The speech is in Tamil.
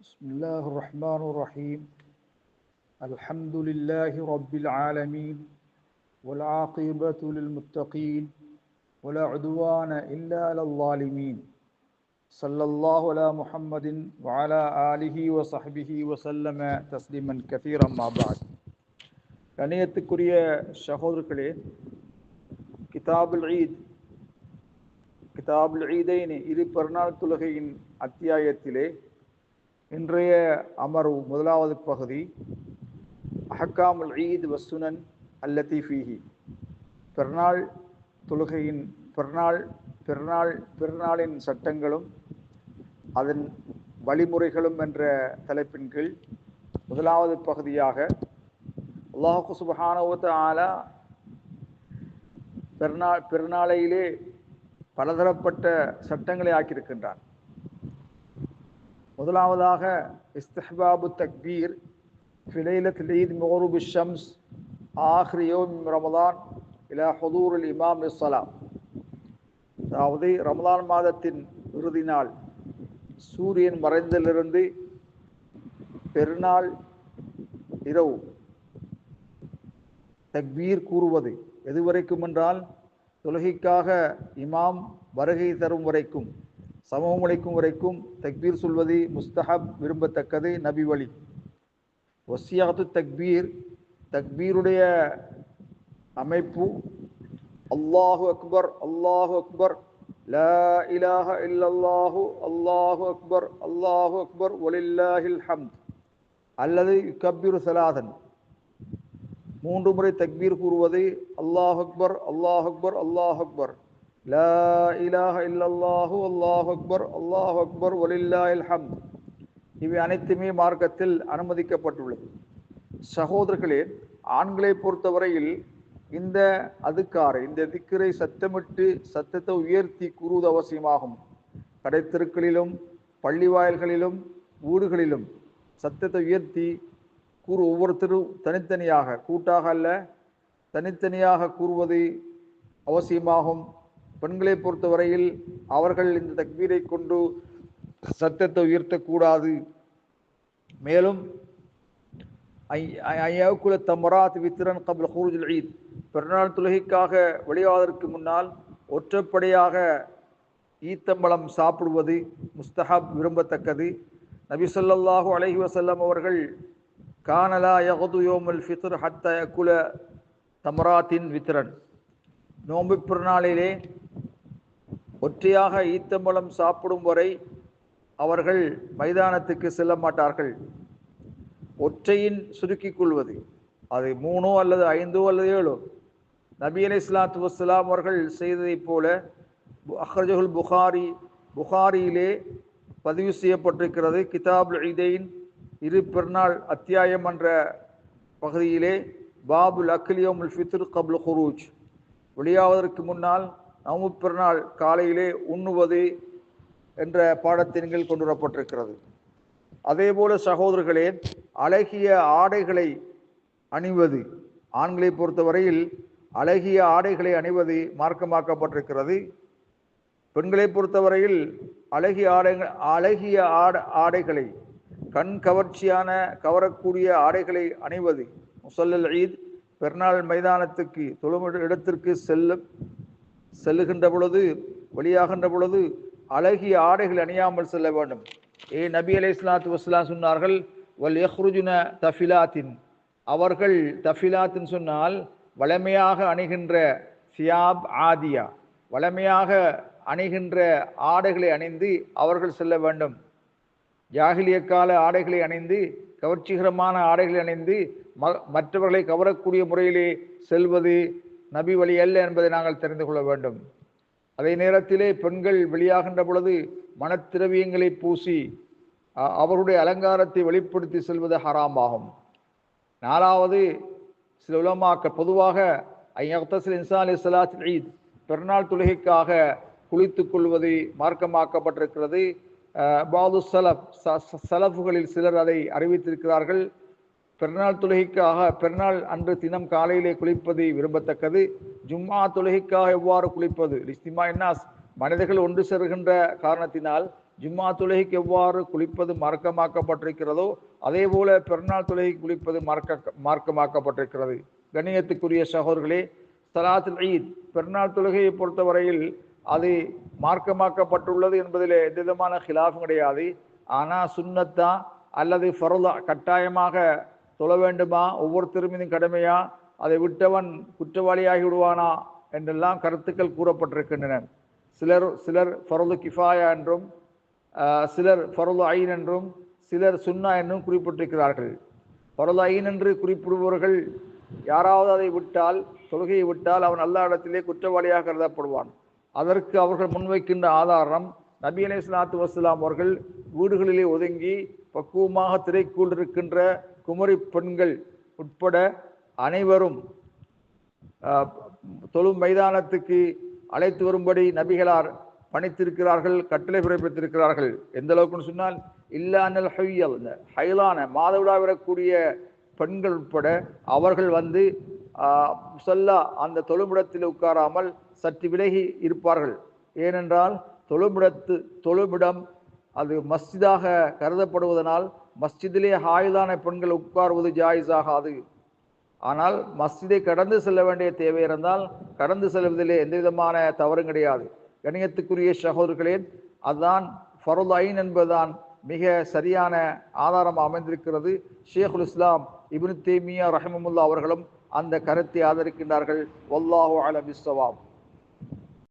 بسم الله الرحمن الرحيم الحمد لله رب العالمين والعاقبة للمتقين ولا عدوان إلا على الظالمين صلى الله على محمد وعلى آله وصحبه وسلم تسليما كثيرا ما بعد கணியத்துக்குரிய சகோதரர்களே கிதாபுல் ஈத் கிதாபுல் ஈதைன் இரு பெருநாள் தொழுகையின் அத்தியாயத்திலே இன்றைய அமர்வு முதலாவது பகுதி அஹக்காமுல் ஈத் வசுனன் அல்லத்தி ஃபீஹி. பிறநாள் தொழுகையின் பிறநாள் பிறநாள் பிறநாளின் சட்டங்களும் அதன் வழிமுறைகளும் என்ற தலைப்பின் கீழ் முதலாவது பகுதியாக அல்லாஹு சுபஹானவத்த ஆலா பிறநாள் பிறநாளையிலே பலதரப்பட்ட சட்டங்களை ஆக்கியிருக்கின்றான். முதலாவதாக இஸ்தஹபாபு தக்பீர் ஃபிலைலத் லீத் மோருபு ஷம்ஸ் ஆஹ்ரியோ ரமதான் இலா அல் இமாம் இஸ்லாம் அதாவது ரமதான் மாதத்தின் இறுதி நாள். சூரியன் மறைந்திலிருந்து பெருநாள் இரவு. தக்பீர் கூறுவது எதுவரைக்கும் என்றால் தொழுகைக்காக இமாம் வருகை தரும் வரைக்கும். சமம் அளிக்கும் வரைக்கும் தக்பீர் சொல்வது முஸ்தஹப் விரும்பத்தக்கது நபி வழி. ஒசியாத்து தக்பீர் தக்பீருடைய அமைப்பு அல்லாஹு அக்பர் அல்லாஹு அக்பர் லா இலாஹ இல்லல்லாஹு அல்லாஹு அக்பர் அல்லாஹு அக்பர் ஒலில்லாஹில் ஹம்த். அல்லது கபீர் சலாதன். மூன்று முறை தக்பீர் கூறுவது அல்லாஹ் அக்பர் அல்லாஹ் அக்பர் அல்லாஹ் அக்பர். லா إلا الله அல்லாஹ் அக்பர் அல்லாஹ் அக்பர் ولله الحمد. இவை அனைத்துமே மார்க்கத்தில் அனுமதிக்கப்பட்டுள்ளது. சகோதரர்களே ஆண்களை பொறுத்தவரையில் இந்த அதுக்காரை இந்த திக்கரை சத்தமிட்டு சத்தத்தை உயர்த்தி கூறுவது அவசியமாகும். கடைத்தெருக்களிலும் பள்ளி வாயில்களிலும் வீடுகளிலும் சத்தத்தை உயர்த்தி கூறு ஒவ்வொருத்தரும் தனித்தனியாக கூட்டாக அல்ல தனித்தனியாக கூறுவது அவசியமாகும். பெண்களை பொறுத்தவரையில் அவர்கள் இந்த தக்பீரை கொண்டு சத்தத்தை உயர்த்தக்கூடாது. மேலும் ஐயாவுக்குல தமராத் வித்திரன் கபல் ஹூருஜுல் ஈத். பிறநாள் தொழுகைக்காக வெளியாவதற்கு முன்னால் ஒற்றைப்படையாக ஈத்தம்பளம் சாப்பிடுவது முஸ்தஹப் விரும்பத்தக்கது. நபி சொல்லாஹூ அலஹி வசல்லம் அவர்கள் கானலா யகுது யோமுல் ஃபித்ர் ஹத்த குல தமராத்தின் வித்திரன் நோம்பு பிறநாளிலே ஒற்றையாக ஈத்தம்பழம் சாப்பிடும் வரை அவர்கள் மைதானத்துக்கு செல்ல மாட்டார்கள். ஒற்றையின் சுருக்கிக் கொள்வது அது மூணோ அல்லது ஐந்தோ அல்லது ஏழோ. நபி அலி இஸ்லாத்து வஸ்லாம் அவர்கள் செய்ததைப் போல அஹ்ரஜுல் புகாரி புகாரியிலே பதிவு செய்யப்பட்டிருக்கிறது. கிதாப் இதைன் இரு பெருநாள் அத்தியாயம் என்ற பகுதியிலே பாபுல் அக்லியோமுல் ஃபித்ர் கபுல் ஹுரூஜ் வெளியாவதற்கு முன்னால் நவமு பிறநாள் காலையிலே உண்ணுவது என்ற பாடத்தின்கள் கொண்டு வரப்பட்டிருக்கிறது. அதே போல சகோதரர்களே அழகிய ஆடைகளை அணிவது ஆண்களை பொறுத்தவரையில் அழகிய ஆடைகளை அணிவது மார்க்கமாக்கப்பட்டிருக்கிறது. பெண்களை பொறுத்தவரையில் அழகிய ஆடை அழகிய ஆட ஆடைகளை கண் கவர்ச்சியான கவரக்கூடிய ஆடைகளை அணிவது. முசல்லல் ஈத் பெருநாள் மைதானத்துக்கு தொழுமிட இடத்திற்கு செல்லும் செல்லுகின்ற பொழுது வெளியாகின்ற பொழுது அழகிய ஆடைகள் அணியாமல் செல்ல வேண்டும். ஏ நபி அலை இஸ்லாத்து வஸ்லாம் சொன்னார்கள் வல் எஹ்ருஜுன தஃபிலாத்தின். அவர்கள் தஃபிலாத்தின் சொன்னால் வளமையாக அணிகின்ற சியாப் ஆதியா வளமையாக அணிகின்ற ஆடைகளை அணிந்து அவர்கள் செல்ல வேண்டும். ஜாகிலிய கால ஆடைகளை அணிந்து கவர்ச்சிகரமான ஆடைகளை அணிந்து ம மற்றவர்களை கவரக்கூடிய முறையிலே செல்வது நபி வழி அல்ல என்பதை நாங்கள் தெரிந்து கொள்ள வேண்டும். அதே நேரத்திலே பெண்கள் வெளியாகின்ற பொழுது மனத்திரவியங்களை பூசி அவருடைய அலங்காரத்தை வெளிப்படுத்தி செல்வது ஹராமாகும். நாலாவது சில உலமாக்க பொதுவாக ஐயத்தசில் இன்சா அலி சலாத் ஈத் பெருநாள் தொழுகைக்காக குளித்துக் கொள்வது மார்க்கமாக்கப்பட்டிருக்கிறது. பாது சலப் சலஃபுகளில் சிலர் அதை அறிவித்திருக்கிறார்கள். பெருநாள் தொழுகைக்காக பெருநாள் அன்று தினம் காலையிலே குளிப்பது விரும்பத்தக்கது. ஜும்மா தொழுகைக்காக எவ்வாறு குளிப்பது? லிஸ்திமா என்னாஸ் மனிதர்கள் ஒன்று சேர்கின்ற காரணத்தினால் ஜும்மா தொழுகைக்கு எவ்வாறு குளிப்பது மார்க்கமாக்கப்பட்டிருக்கிறதோ அதே போல பெருநாள் தொழுகை குளிப்பது மார்க்க மார்க்கமாக்கப்பட்டிருக்கிறது. கண்ணியத்துக்குரிய சகோதரர்களே சலாத்தில் ஈத் பெருநாள் தொழுகையை பொறுத்தவரையில் அது மார்க்கமாக்கப்பட்டுள்ளது என்பதில் எந்த விதமான ஹிலாஃபும் கிடையாது. ஆனால் சுன்னத்தா அல்லது ஃபரோதா கட்டாயமாக தொழ வேண்டுமா? ஒவ்வொருத்தரும் மீதும் கடமையா? அதை விட்டவன் குற்றவாளியாகி விடுவானா என்றெல்லாம் கருத்துக்கள் கூறப்பட்டிருக்கின்றன. சிலர் சிலர் ஃபரது கிஃபாயா என்றும் சிலர் ஃபரது ஐன் என்றும் சிலர் சுன்னா என்றும் குறிப்பிட்டிருக்கிறார்கள். ஃபரது ஐன் என்று குறிப்பிடுபவர்கள் யாராவது அதை விட்டால் தொழுகையை விட்டால் அவன் அல்லா இடத்திலே குற்றவாளியாக கருதப்படுவான். அதற்கு அவர்கள் முன்வைக்கின்ற ஆதாரம் நபி அலை சலாத்து வசலாம் அவர்கள் வீடுகளிலே ஒதுங்கி பக்குவமாக திரைக்குள் இருக்கின்ற குமரி பெண்கள் உட்பட அனைவரும் தொழும் மைதானத்துக்கு அழைத்து வரும்படி நபிகளார் பணித்திருக்கிறார்கள் கட்டளை பிறப்பித்திருக்கிறார்கள். எந்த அளவுக்குன்னு சொன்னால் இல்லானல் ஹையல் இந்த ஹைலான மாதவிடா விடக்கூடிய பெண்கள் உட்பட அவர்கள் வந்து ஆஹ், அந்த தொழுமிடத்தில் உட்காராமல் சற்று விலகி இருப்பார்கள். ஏனென்றால் தொழுமிடத்து தொழுமிடம் அது மஸ்ஜிதாக கருதப்படுவதனால் மஸ்ஜிதிலே ஹாயுதான பெண்கள் உட்கார்வது ஜாயிஸ் ஆகாது ஆனால் மஸ்ஜிதை கடந்து செல்ல வேண்டிய தேவை இருந்தால் கடந்து செல்வதிலே எந்த விதமான தவறும் கிடையாது. கணியத்துக்குரிய சகோதரர்களே அதுதான் ஃபருல் ஐன் என்பதுதான் மிக சரியான ஆதாரம் அமைந்திருக்கிறது. ஷேகுல் இஸ்லாம் இபின் தேமியா ரஹமமுல்லா அவர்களும் அந்த கருத்தை ஆதரிக்கின்றார்கள். வல்லாஹு அலம்